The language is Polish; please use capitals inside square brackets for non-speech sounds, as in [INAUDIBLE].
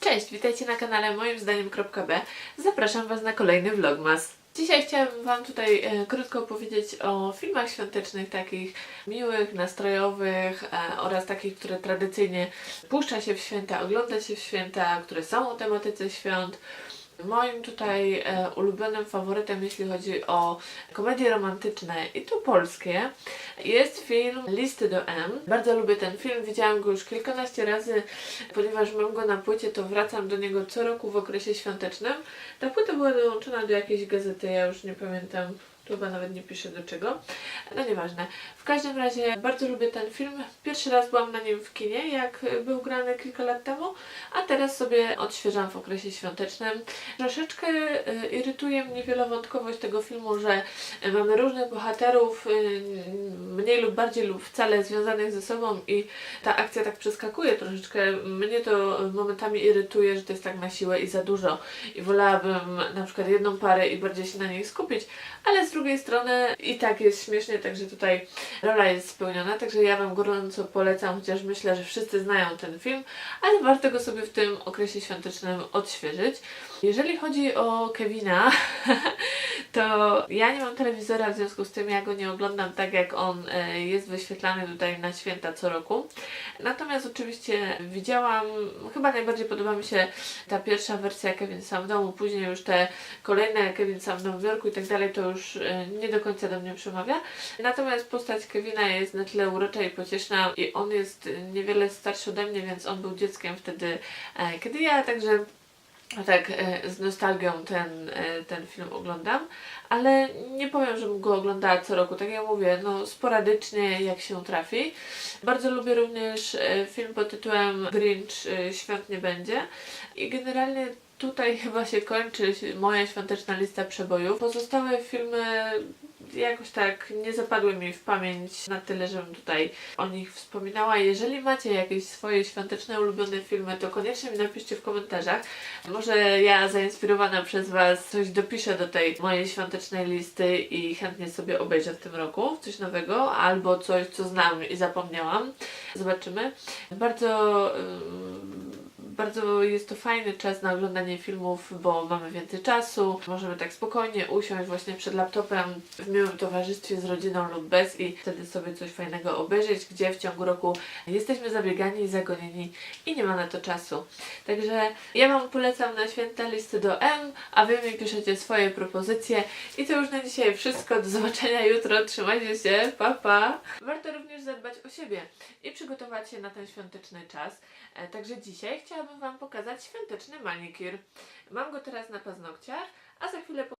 Cześć, witajcie na kanale moim zdaniem.b. Zapraszam Was na kolejny vlogmas. Dzisiaj chciałabym Wam tutaj e, krótko opowiedzieć o filmach świątecznych, takich miłych, nastrojowych e, oraz takich, które tradycyjnie puszcza się w święta, ogląda się w święta, które są o tematyce świąt. Moim tutaj e, ulubionym faworytem, jeśli chodzi o komedie romantyczne i to polskie, jest film Listy do M. Bardzo lubię ten film, widziałam go już kilkanaście razy, ponieważ mam go na płycie, to wracam do niego co roku w okresie świątecznym. Ta płyta była dołączona do jakiejś gazety, ja już nie pamiętam. Tu chyba nawet nie piszę do czego. No nieważne. W każdym razie bardzo lubię ten film. Pierwszy raz byłam na nim w kinie, jak był grany kilka lat temu, a teraz sobie odświeżam w okresie świątecznym. Troszeczkę y, irytuje mnie wielowątkowość tego filmu, że y, mamy różnych bohaterów, y, mniej lub bardziej lub wcale związanych ze sobą i ta akcja tak przeskakuje troszeczkę. Mnie to momentami irytuje, że to jest tak na siłę i za dużo i wolałabym na przykład jedną parę i bardziej się na niej skupić, ale z drugiej strony i tak jest śmiesznie, także tutaj rola jest spełniona, także ja Wam gorąco polecam, chociaż myślę, że wszyscy znają ten film, ale warto go sobie w tym okresie świątecznym odświeżyć. Jeżeli chodzi o Kevina, [LAUGHS] to ja nie mam telewizora, w związku z tym ja go nie oglądam tak, jak on e, jest wyświetlany tutaj na święta co roku. Natomiast oczywiście widziałam, chyba najbardziej podoba mi się ta pierwsza wersja Kevin sam w domu, później już te kolejne Kevin sam w Nowym Jorku i tak dalej, to już e, nie do końca do mnie przemawia. Natomiast postać Kevina jest na tyle urocza i pocieszna i on jest niewiele starszy ode mnie, więc on był dzieckiem wtedy, e, kiedy ja, także tak, e, z nostalgią ten, e, ten film oglądam, ale nie powiem, żebym go oglądała co roku, tak jak mówię, no sporadycznie jak się trafi. Bardzo lubię również e, film pod tytułem Grinch Świąt nie będzie i generalnie tutaj [LAUGHS] chyba się kończy moja świąteczna lista przebojów. Pozostałe filmy jakoś tak nie zapadły mi w pamięć na tyle, żebym tutaj o nich wspominała. Jeżeli macie jakieś swoje świąteczne ulubione filmy, to koniecznie mi napiszcie w komentarzach. Może ja zainspirowana przez Was coś dopiszę do tej mojej świątecznej listy i chętnie sobie obejrzę w tym roku coś nowego albo coś, co znam i zapomniałam. Zobaczymy. Bardzo bardzo jest to fajny czas na oglądanie filmów, bo mamy więcej czasu. Możemy tak spokojnie usiąść właśnie przed laptopem w miłym towarzystwie z rodziną lub bez i wtedy sobie coś fajnego obejrzeć, gdzie w ciągu roku jesteśmy zabiegani i zagonieni i nie ma na to czasu. Także ja Wam polecam na święta listy do M, a Wy mi piszecie swoje propozycje. I to już na dzisiaj wszystko. Do zobaczenia jutro. Trzymajcie się. Pa, pa. Warto również zadbać o siebie i przygotować się na ten świąteczny czas. E, Także dzisiaj chciałabym Wam pokazać świąteczny manikir. Mam go teraz na paznokciach, a za chwilę